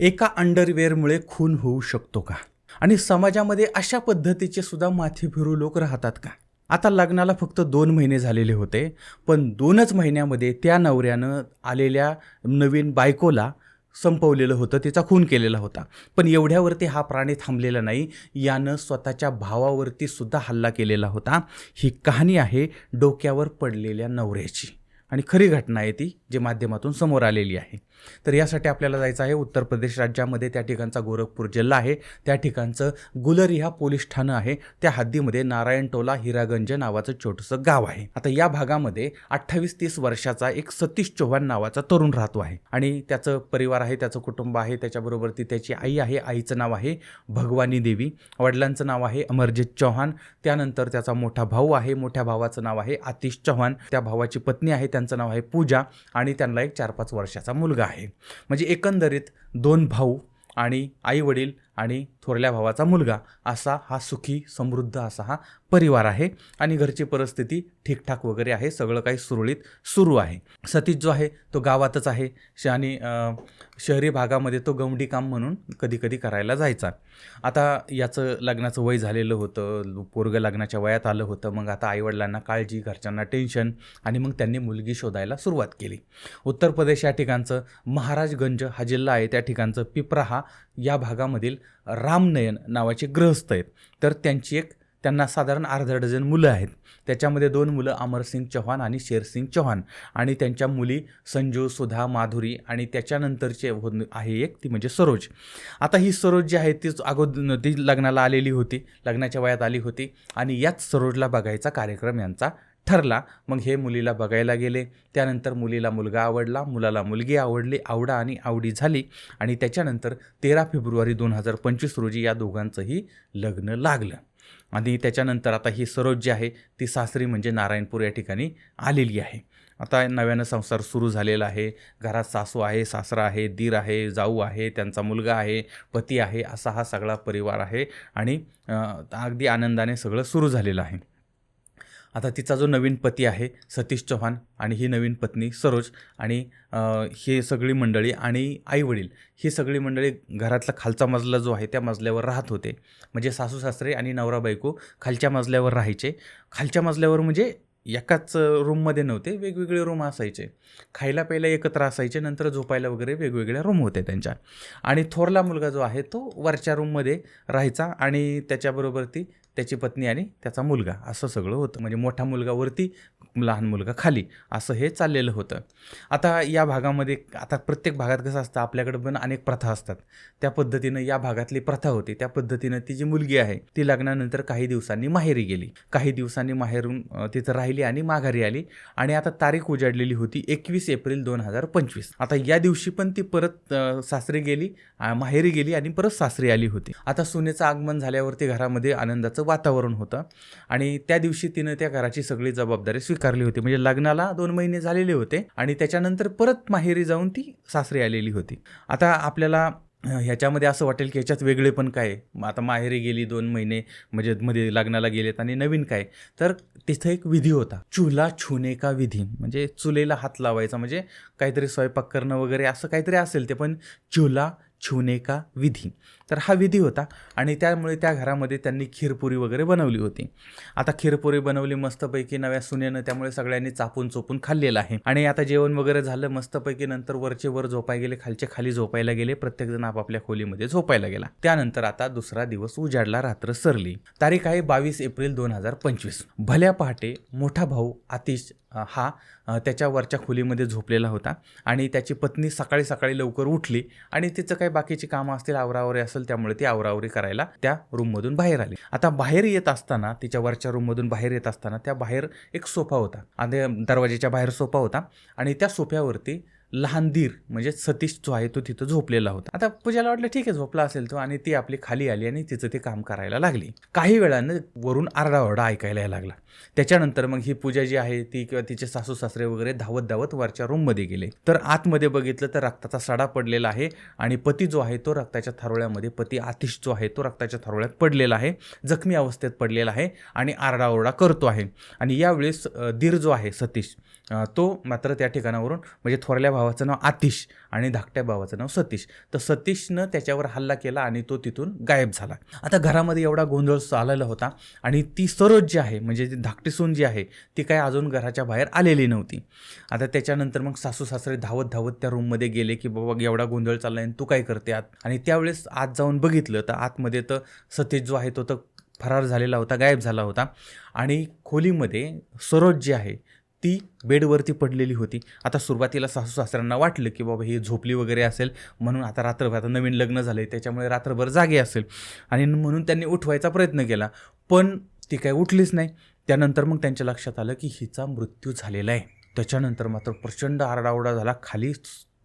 एका अंडरवेअरमुळे खून होऊ शकतो का? आणि समाजामध्ये अशा पद्धतीचे सुद्धा माथे फिरू लोक राहतात का? आता लग्नाला फक्त दोन महिने झालेले होते पण दोनच महिन्यामध्ये त्या नवऱ्यानं आलेल्या नवीन बायकोला संपवलेलं होतं तिचा खून केलेला होता. पण एवढ्यावरती हा प्राणी थांबलेला नाही यानं स्वतःच्या भावावरती सुद्धा हल्ला केलेला होता. ही कहाणी आहे डोक्यावर पडलेल्या नवऱ्याची. आणि खरी घटना आहे ती जी माध्यमातून समोर आलेली आहे. तर यासाठी आपल्याला जायचं आहे उत्तर प्रदेश राज्यामध्ये. त्या ठिकाणचा गोरखपूर जिल्हा आहे. त्या ठिकाणचं गुलरिहा पोलीस ठाणं आहे. त्या हद्दीमध्ये नारायण टोला हिरागंज नावाचं छोटंसं गाव आहे. आता या भागामध्ये अठ्ठावीस तीस वर्षाचा एक सतीश चव्हाण नावाचा तरुण राहतो आहे. आणि त्याचं परिवार आहे त्याचं कुटुंब आहे त्याच्याबरोबर ती त्याची आई आहे आईचं नाव आहे भगवानी देवी. वडिलांचं नाव आहे अमरजित चौहान त्यानंतर त्याचा मोठा भाऊ आहे मोठ्या भावाचं नाव आहे आतिश चव्हाण. त्या भावाची पत्नी आहे त्यांचं नाव आहे पूजा. आणि त्यांना एक चार पाच वर्षाचा मुलगा आहे. म्हणजे एकंदरीत दोन भाऊ आणि आईवडील आणि थोरल्या भावाचा मुलगा असा हा सुखी समृद्ध असा हा परिवार आहे. आणि घरची परिस्थिती ठीकठाक वगैरे आहे. सगळं काही सुरळीत सुरू आहे. सतीश जो आहे तो गावातच आहे. श आणि शहरी भागामध्ये तो गवंडी काम म्हणून कधी कधी करायला जायचा. आता याचं लग्नाचं वय झालेलं होतं. पोरग लग्नाच्या वयात आलं होतं. मग आता आईवडिलांना काळजी घरच्यांना टेन्शन आणि मग त्यांनी मुलगी शोधायला सुरुवात केली. उत्तर प्रदेश या ठिकाणचं महाराजगंज हा जिल्हा आहे. त्या ठिकाणचं पिपरा हा या भागामधील रामनयन नावाचे गृहस्थ आहेत. तर त्यांची एक त्यांना साधारण अर्धा डझन मुलं आहेत. त्याच्यामध्ये दोन मुलं अमरसिंग चौहान आणि शेरसिंग चौहान. आणि त्यांच्या मुली संजू सुधा माधुरी आणि त्याच्यानंतरचे हो- आहे एक ती म्हणजे सरोज. आता ही सरोज जी आहे तीच अगोदर ती लग्नाला आलेली होती लग्नाच्या वयात आली होती. आणि याच सरोजला बघायचा कार्यक्रम यांचा ठरला. मग हे मुलीला बघायला गेले. त्यानंतर मुलीला मुलगा आवडला. मुलाला मुलगी आवडली. आवडा आणि आवडी झाली. आणि त्याच्यानंतर तेरा फेब्रुवारी दोन हजार पंचवीस रोजी या दोघांचंही लग्न लागलं. आणि त्याच्यानंतर आता ही सरोज जी आहे ती सासरी म्हणजे नारायणपूर या ठिकाणी आलेली आहे. आता नव्यानं संसार सुरू झालेला आहे. घरात सासू आहे सासरा आहे दीर आहे जाऊ आहे त्यांचा मुलगा आहे पती आहे असा हा सगळा परिवार आहे. आणि अगदी आनंदाने सगळं सुरू झालेलं आहे. आता तिचा जो नवीन पती आहे सतीश चव्हाण आणि ही नवीन पत्नी सरोज आणि ही सगळी मंडळी आणि आईवडील ही सगळी मंडळी घरातला खालचा मजला जो आहे त्या मजल्यावर राहत होते. म्हणजे सासू सासरे आणि नवरा बायको खालच्या मजल्यावर राहायचे. खालच्या मजल्यावर म्हणजे एकाच रूममध्ये नव्हते वेगवेगळे रूम असायचे. खायला प्यायला एकत्र असायचे नंतर झोपायला वगैरे वेगवेगळ्या रूम होते त्यांच्या. आणि थोरला मुलगा जो आहे तो वरच्या रूममध्ये राहायचा आणि त्याच्याबरोबर ती त्याची पत्नी आणि त्याचा मुलगा असं सगळं होतं. म्हणजे मोठा मुलगा वरती लहान मुलगा खाली असं हे चाललेलं होतं. आता या भागामध्ये आता प्रत्येक भागात कसं असतं आपल्याकडे पण अनेक प्रथा असतात. त्या पद्धतीनं या भागातली प्रथा होती. त्या पद्धतीनं ती जी मुलगी आहे ती लग्नानंतर काही दिवसांनी माहेरी गेली. काही दिवसांनी माहेरून तिथं राहिली आणि माघारी आली. आणि आता तारीख उजाडलेली होती एकवीस एप्रिल दोन हजार पंचवीस. आता या दिवशी पण ती परत सासरी गेली माहेरी गेली आणि परत सासरी आली होती. आता सुनेचं आगमन झाल्यावरती घरामध्ये आनंदाचं वातावरण होतं. आणि त्या दिवशी तिनं त्या घराची सगळी जबाबदारी स्वीकारली होती. म्हणजे लग्नाला दोन महिने झालेले होते आणि त्याच्यानंतर परत माहेरी जाऊन ती सासरी आलेली होती. आता आपल्याला ह्याच्यामध्ये असं वाटेल की ह्याच्यात वेगळे पण काय? आता माहेरी गेली दोन महिने म्हणजे मध्ये लग्नाला गेलेत आणि नवीन काय? तर तिथं एक विधी होता. चुला छुने का विधी? म्हणजे चुलेला हात लावायचा. म्हणजे काहीतरी स्वयंपाक करणं वगैरे असं काहीतरी असेल ते पण चुला छुने का विधी? तर हा विधी होता आणि त्यामुळे त्या घरामध्ये त्यांनी खीरपुरी वगैरे बनवली होती. आता खीरपुरी बनवली मस्तपैकी नव्या सुनेनं त्यामुळे सगळ्यांनी चापून चोपून खाल्लेलं आहे. आणि आता जेवण वगैरे झालं मस्तपैकी नंतर वरचे वर झोपाय गेले खालचे खाली झोपायला गेले प्रत्येकजण आपापल्या खोलीमध्ये झोपायला गेला. त्यानंतर आता दुसरा दिवस उजाडला रात्र सरली. तारीख आहे बावीस एप्रिल दोन हजार पंचवीस. भल्या पहाटे मोठा भाऊ आतिश हा त्याच्या वरच्या खोलीमध्ये झोपलेला होता आणि त्याची पत्नी सकाळी सकाळी लवकर उठली आणि तिचं काही बाकीची कामं असतील आवरावरे असेल त्यामुळे ती आवरावरी करायला त्या रूममधून बाहेर आली. आता बाहेर येत असताना तिच्या वरच्या रूममधून बाहेर येत असताना त्या बाहेर एक सोफा होता. आणि दरवाजेच्या बाहेर सोफा होता आणि त्या सोफ्यावरती लहान दीर म्हणजे सतीश जो आहे तो तिथं झोपलेला होता. आता पूजाला वाटलं ठीक आहे झोपला असेल तो. आणि ती आपली खाली आली आणि तिचं ते काम करायला लागली. काही वेळानं वरून आरडाओरडा ऐकायला लागला. त्याच्यानंतर मग ही पूजा जी आहे ती किंवा तिचे सासू सासरे वगैरे धावत धावत वरच्या रूममध्ये गेले. तर आतमध्ये बघितलं तर रक्ताचा सडा पडलेला आहे आणि पती जो आहे तो रक्ताच्या थारोळ्यामध्ये पती आतिश जो आहे तो रक्ताच्या थारोळ्यात पडलेला आहे जखमी अवस्थेत पडलेला आहे आणि आरडाओरडा करतो आहे. आणि यावेळेस दीर जो आहे सतीश तो मात्र त्या ठिकाणावरून म्हणजे थोरल्या भावाचं नाव आतिश आणि धाकट्या भावाचं नाव सतीश. तर सतीशनं त्याच्यावर हल्ला केला आणि तो तिथून गायब झाला. आता घरामध्ये एवढा गोंधळ चाललेला होता आणि ती सरोज जी आहे म्हणजे धाकटी सून जी आहे ती काय अजून घराच्या बाहेर आलेली नव्हती. आता त्याच्यानंतर मग सासू सासरे धावत धावत त्या रूममध्ये गेले की बाबा एवढा गोंधळ चालला आणि तू काय करते आत? आणि त्यावेळेस आत जाऊन बघितलं तर आतमध्ये तर सतीश जो आहे तो तर फरार झालेला होता गायब झाला होता. आणि खोलीमध्ये सरोज जी आहे ती बेडवरती पडलेली होती. आता सुरुवातीला सासू सासऱ्यांना वाटलं की बाबा ही झोपली वगैरे असेल म्हणून आता रात्रभर आता नवीन लग्न झालं आहे त्याच्यामुळे रात्रभर जागे असेल. आणि म्हणून त्यांनी उठवायचा प्रयत्न केला पण ती काय उठलीच नाही. त्यानंतर मग त्यांच्या लक्षात आलं की हिचा मृत्यू झालेला आहे. त्याच्यानंतर मात्र प्रचंड आरडाओरडा झाला. खाली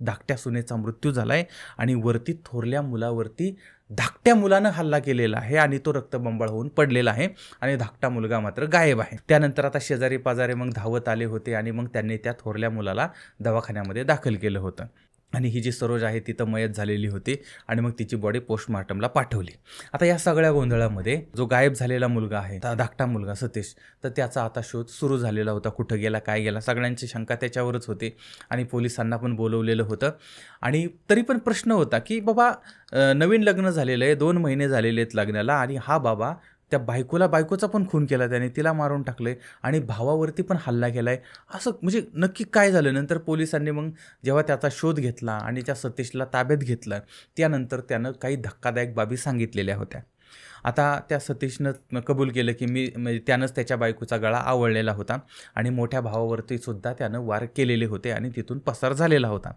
धाकट्या सुनेचा मृत्यू झाला आहे आणि वरती थोरल्या मुलावरती धाकट्या मुलानं हल्ला केलेला आहे आणि तो रक्तबंबाळ होऊन पडलेला आहे आणि धाकटा मुलगा मात्र गायब आहे. त्यानंतर आता शेजारी पाजारी मग धावत आले होते आणि मग त्यांनी त्या थोरल्या मुलाला दवाखान्यामध्ये दाखल केलं होतं. आणि ही जी सरोज आहे ती तर मयत झालेली होती आणि मग तिची बॉडी पोस्टमार्टमला पाठवली. आता या सगळ्या गोंधळामध्ये जो गायब झालेला मुलगा आहे धाकटा मुलगा सतीश तर त्याचा आता शोध सुरू झालेला होता. कुठं गेला काय गेला सगळ्यांची शंका त्याच्यावरच होती आणि पोलिसांना पण बोलवलेलं होतं. आणि तरी पण प्रश्न होता की बाबा नवीन लग्न झालेलं आहे दोन महिने झालेले आहेत लग्नाला आणि हा बाबा त्या बायकोला बायकोचा पण खून केला त्याने तिला मारून टाकलं आहे आणि भावावरती पण हल्ला केला आहे असं म्हणजे नक्की काय झालं? नंतर पोलिसांनी मग जेव्हा त्याचा शोध घेतला आणि त्या सतीशला ताब्यात घेतलं त्यानंतर त्यानं काही धक्कादायक बाबी सांगितलेल्या होत्या. आता त्या सतीशनं कबूल केलं की मी म्हणजे त्यानंच त्याच्या बायकोचा गळा आवळलेला होता आणि मोठ्या भावावरती सुद्धा त्यानं वार केलेले होते आणि तिथून पसार झालेला होता.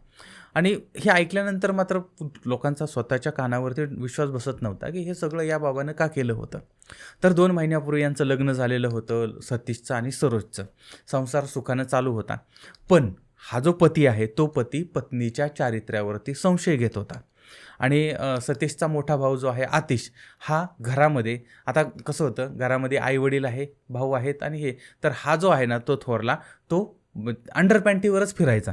आणि हे ऐकल्यानंतर मात्र लोकांचा स्वतःच्या कानावरती विश्वास बसत नव्हता की हे सगळं या बाबानं का केलं होतं? तर दोन महिन्यापूर्वी यांचं लग्न झालेलं होतं सतीशचं आणि सरोजचं. संसार सुखानं चालू होता. पण हा जो पती आहे तो पती पत्नीच्या चारित्र्यावरती संशय घेत होता. आणि सतीशचा मोठा भाऊ जो आहे आतिश हा घरामध्ये आता कसं होतं घरामध्ये आई वडील आहे भाऊ आहेत आणि हे तर हा जो आहे ना तो थोरला तो अंडर पॅन्टीवरच फिरायचा.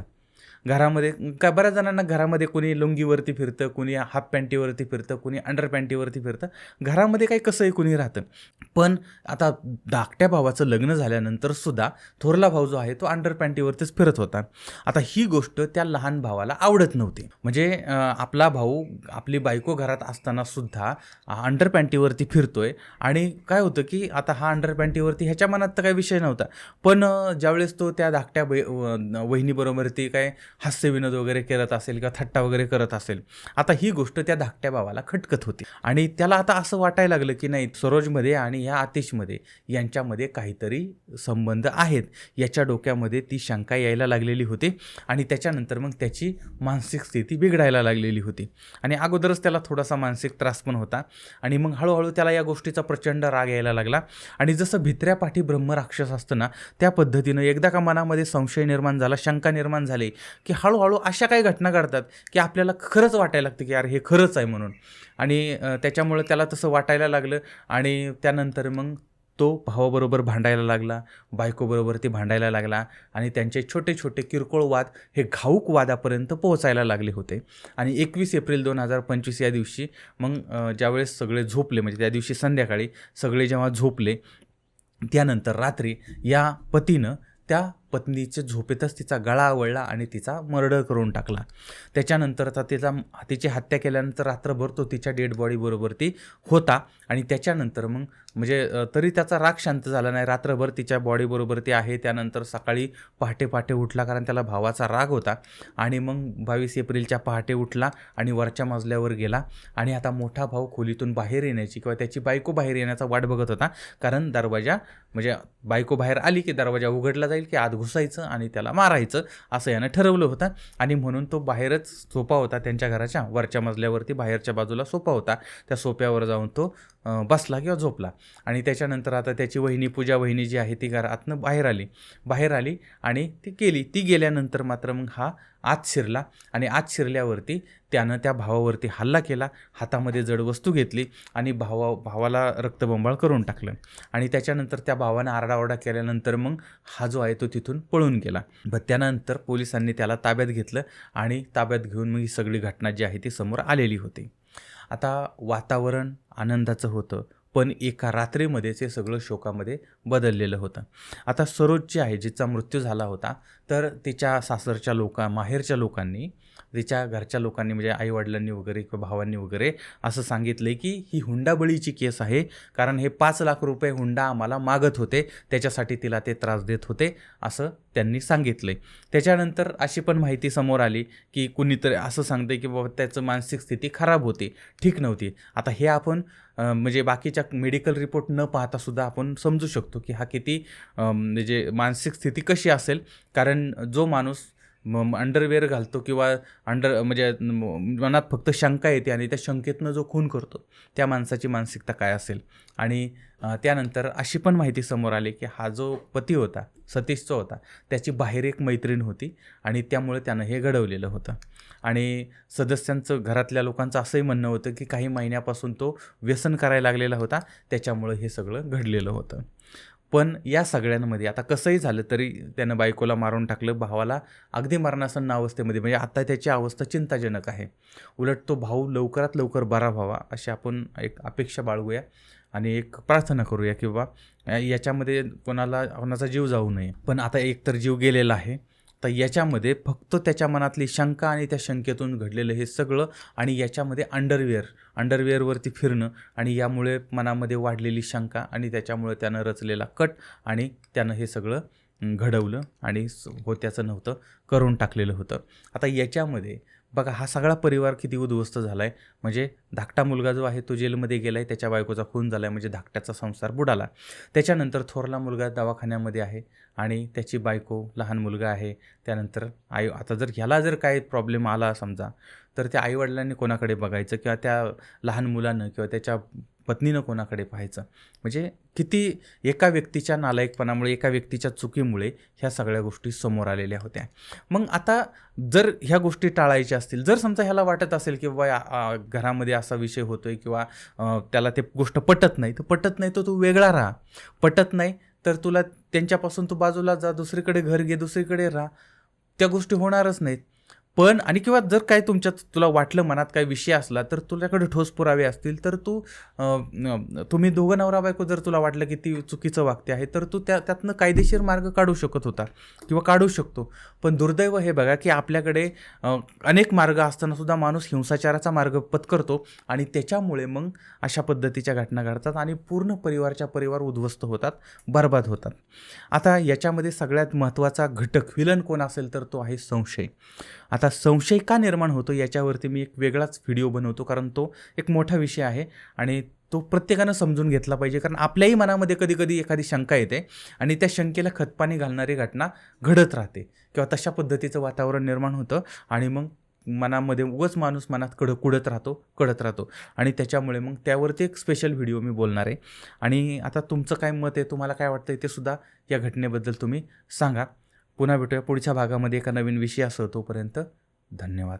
घरामध्ये काय बऱ्याच जणांना घरामध्ये कोणी लुंगीवरती फिरतं कोणी हाफ पॅन्टीवरती फिरतं कोणी अंडर पॅन्टीवरती फिरतं. घरामध्ये काही कसंही कोणी राहतं. पण आता धाकट्या भावाचं लग्न झाल्यानंतर सुद्धा थोरला भाऊ जो आहे तो अंडर पॅन्टीवरतीच फिरत होता. आता ही गोष्ट त्या लहान भावाला आवडत नव्हती. म्हणजे आपला भाऊ आपली बायको घरात असताना सुद्धा अंडर पॅन्टीवरती फिरतोय. आणि काय होतं की आता हा अंडर पॅन्टीवरती ह्याच्या मनात तर काही विषय नव्हता. पण ज्यावेळेस तो त्या धाकट्या बै वहिनीबरोबर ती काय हास्यविनोद वगैरे करत असेल किंवा थट्टा वगैरे करत असेल आता ही गोष्ट त्या धाकट्या भावाला खटकत होती. आणि त्याला आता असं वाटायला लागलं की नाही सरोजमध्ये आणि या आतिशमध्ये यांच्यामध्ये काहीतरी संबंध आहेत. याच्या डोक्यामध्ये ती शंका यायला लागलेली होती आणि त्याच्यानंतर मग त्याची मानसिक स्थिती बिघडायला लागलेली होती. आणि अगोदरच त्याला थोडासा मानसिक त्रास पण होता. आणि मग हळूहळू त्याला या गोष्टीचा प्रचंड राग यायला लागला. आणि जसं भित्र्या पाठी ब्रह्मराक्षस असतं ना त्या पद्धतीनं एकदा का मनामध्ये संशय निर्माण झाला शंका निर्माण झाली की हळूहळू अशा काही घटना घडतात की आपल्याला खरंच वाटायला लागतं की यार हे खरंच आहे म्हणून. आणि त्याच्यामुळं त्याला तसं वाटायला लागलं आणि त्यानंतर मग तो भावाबरोबर भांडायला लागला बायकोबरोबर ती भांडायला लागला आणि त्यांचे छोटे छोटे किरकोळ वाद हे घाऊक वादापर्यंत पोहोचायला लागले होते. आणि एकवीस एप्रिल दोन हजार पंचवीस या दिवशी मग ज्यावेळेस सगळे झोपले म्हणजे त्या दिवशी संध्याकाळी सगळे जेव्हा झोपले त्यानंतर रात्री या पतीनं त्या पत्नीच्या झोपेतच तिचा गळा आवळला आणि तिचा मर्डर करून टाकला. त्याच्यानंतर आता तिचा तिची हत्या केल्यानंतर रात्रभर तो तिच्या डेड बॉडीबरोबर ती होता आणि त्याच्यानंतर मग म्हणजे तरी त्याचा राग शांत झाला नाही. रात्रभर तिच्या बॉडीबरोबर ती आहे. त्यानंतर सकाळी पहाटे पहाटे उठला कारण त्याला भावाचा राग होता. आणि मग बावीस एप्रिलच्या पहाटे उठला आणि वरच्या मजल्यावर गेला आणि आता मोठा भाऊ खोलीतून बाहेर येण्याची किंवा त्याची बायको बाहेर येण्याचा वाट बघत होता. कारण दरवाजा म्हणजे बायको बाहेर आली की दरवाजा उघडला जाईल की आत घुसायचं आणि त्याला मारायचं असं यानं ठरवलं होतं. आणि म्हणून तो बाहेरच सोपा होता. त्यांच्या घराच्या वरच्या मजल्यावरती बाहेरच्या बाजूला सोपा होता. त्या सोप्यावर जाऊन तो बसला किंवा झोपला. आणि त्याच्यानंतर आता त्याची वहिनी पूजा वहिनी जी आहे ती घरातनं बाहेर आली. बाहेर आली आणि ती गेली. ती गेल्यानंतर मात्र मग हा आत शिरला आणि आत शिरल्यावरती त्यानं त्या भावावरती हल्ला केला. हातामध्ये जड वस्तू घेतली आणि भावा भावाला रक्तबंबाळ करून टाकलं. आणि त्याच्यानंतर त्या भावानं आरडाओरडा केल्यानंतर मग हा जो आहे तो तिथून पळून गेला. ब त्यानंतर पोलिसांनी त्याला ताब्यात घेतलं आणि ताब्यात घेऊन मग ही सगळी घटना जी आहे ती समोर आलेली होती. आता वातावरण आनंदाचं होतं. पण एका रात्रीमध्येच हे सगळं शोकामध्ये बदललेलं होतं. आता सरोज जी आहे जिचा मृत्यू झाला होता तर तिच्या सासरच्या लोका माहेरच्या लोकांनी तिच्या घरच्या लोकांनी म्हणजे आईवडिलांनी वगैरे किंवा भावांनी वगैरे असं सांगितलं की ही हुंडाबळीची केस आहे. कारण हे पाच लाख रुपये हुंडा आम्हाला मागत होते. त्याच्यासाठी तिला ते त्रास देत होते असं त्यांनी सांगितलं त्याच्यानंतर अशी पण माहिती समोर आली की कुणीतरी असं सांगते की बाबा त्याचं मानसिक स्थिती खराब होती. ठीक नव्हती. आता हे आपण म्हणजे बाकीच्या मेडिकल रिपोर्ट न पाहता सुद्धा आपण समजू शकतो की हा किती म्हणजे मानसिक स्थिती कशी असेल. कारण जो माणूस मग अंडरवेअर घालतो किंवा अंडर म्हणजे मनात फक्त शंका येते आणि त्या शंकेतनं जो खून करतो त्या माणसाची मानसिकता काय असेल? आणि त्यानंतर अशी पण माहिती समोर आली की हा जो पती होता सतीशचा होता त्याची बाहेर एक मैत्रीण होती आणि त्यामुळे त्यानं हे घडवलेलं होतं. आणि सदस्यांचं घरातल्या लोकांचं असंही म्हणणं होतं की काही महिन्यापासून तो व्यसन करायला लागलेला होता त्याच्यामुळं हे सगळं घडलेलं होतं. पण या सगळ्यांमध्ये आता कसंही झालं तरी त्यानं बायकोला मारून टाकलं भावाला अगदी मरणासन्न अवस्थेमध्ये म्हणजे आता त्याची अवस्था चिंताजनक आहे. उलट तो भाऊ लवकरात लवकर बरा व्हावा अशी आपण एक अपेक्षा बाळगूया आणि एक प्रार्थना करूया किंवा याच्यामध्ये कोणाला कोणाचा जीव जाऊ नये. पण आता एकतर जीव गेलेला आहे. तर याच्यामध्ये फक्त त्याच्या मनातली शंका आणि त्या शंकेतून घडलेलं हे सगळं आणि याच्यामध्ये अंडरवेअर अंडरवेअरवरती फिरणं आणि यामुळे मनामध्ये वाढलेली शंका आणि त्याच्यामुळे त्यानं रचलेला कट आणि त्यानं हे सगळं घडवलं आणि स- होत्याचं नव्हतं करून टाकलेलं होतं. आता याच्यामध्ये बघा हा सगळा परिवार किती उद्ध्वस्त झाला आहे म्हणजे धाकटा मुलगा जो आहे तो जेलमध्ये गेला आहे त्याच्या बायकोचा खून झाला आहे म्हणजे धाकट्याचा संसार बुडाला. त्याच्यानंतर थोरला मुलगा दवाखान्यामध्ये आहे आणि त्याची बायको लहान मुलगा आहे. त्यानंतर आई आता जर ह्याला जर काय प्रॉब्लेम आला समजा तर त्या आईवडिलांनी कोणाकडे बघायचं किंवा त्या लहान मुलानं किंवा त्याच्या पत्नीनं कोणाकडे पाहायचं? म्हणजे किती एका व्यक्तीच्या नालायकपणामुळे एका व्यक्तीच्या चुकीमुळे ह्या सगळ्या गोष्टी समोर आलेल्या होत्या. मग आता जर ह्या गोष्टी टाळायच्या असतील जर समजा ह्याला वाटत असेल की बाबा घरामध्ये असा विषय होतोय किंवा त्याला ते गोष्ट पटत नाही तर पटत नाही तर तू वेगळा राहा. पटत नाही तर तुला त्यांच्यापासून तू बाजूला जा दुसरीकडे घर घे दुसरीकडे राहा. त्या गोष्टी होणारच नाहीत. पण आणि किंवा जर काय तुमच्यात तुला वाटलं मनात काय विषय असला तर तुझ्याकडे ठोस पुरावे असतील तर तू तुम्ही दोघं नवरा बायको जर तुला वाटलं की ती चुकीचं वागते आहे तर तू त्या त्यातनं कायदेशीर मार्ग काढू शकत होता किंवा काढू शकतो. पण दुर्दैव हे बघा की आपल्याकडे अनेक मार्ग असताना सुद्धा माणूस हिंसाचाराचा मार्ग पत्करतो आणि त्याच्यामुळे मग अशा पद्धतीच्या घटना घडतात आणि पूर्ण परिवारच्या परिवार उद्ध्वस्त होतात बर्बाद होतात. आता याच्यामध्ये सगळ्यात महत्त्वाचा घटक विलन कोण असेल तर तो आहे संशय. आता संशय का निर्माण होतो याच्यावरती मी एक वेगळाच व्हिडिओ बनवतो कारण तो एक मोठा विषय आहे आणि तो प्रत्येकानं समजून घेतला पाहिजे कारण आपल्याही मनामध्ये कधी कधी एखादी शंका येते आणि त्या शंकेला खतपाणी घालणारी घटना घडत राहते किंवा तशा पद्धतीचं वातावरण निर्माण होतं आणि मग मनामध्ये उगच माणूस मनात कड कुडत राहतो कडत राहतो आणि त्याच्यामुळे मग त्यावरती एक स्पेशल व्हिडिओ मी बोलणार आहे. आणि आता तुमचं काय मत आहे तुम्हाला काय वाटतं ते सुद्धा या घटनेबद्दल तुम्ही सांगा. पुन्हा भेटूया पुढच्या भागामध्ये एका नवीन विषयासह तोपर्यंत धन्यवाद.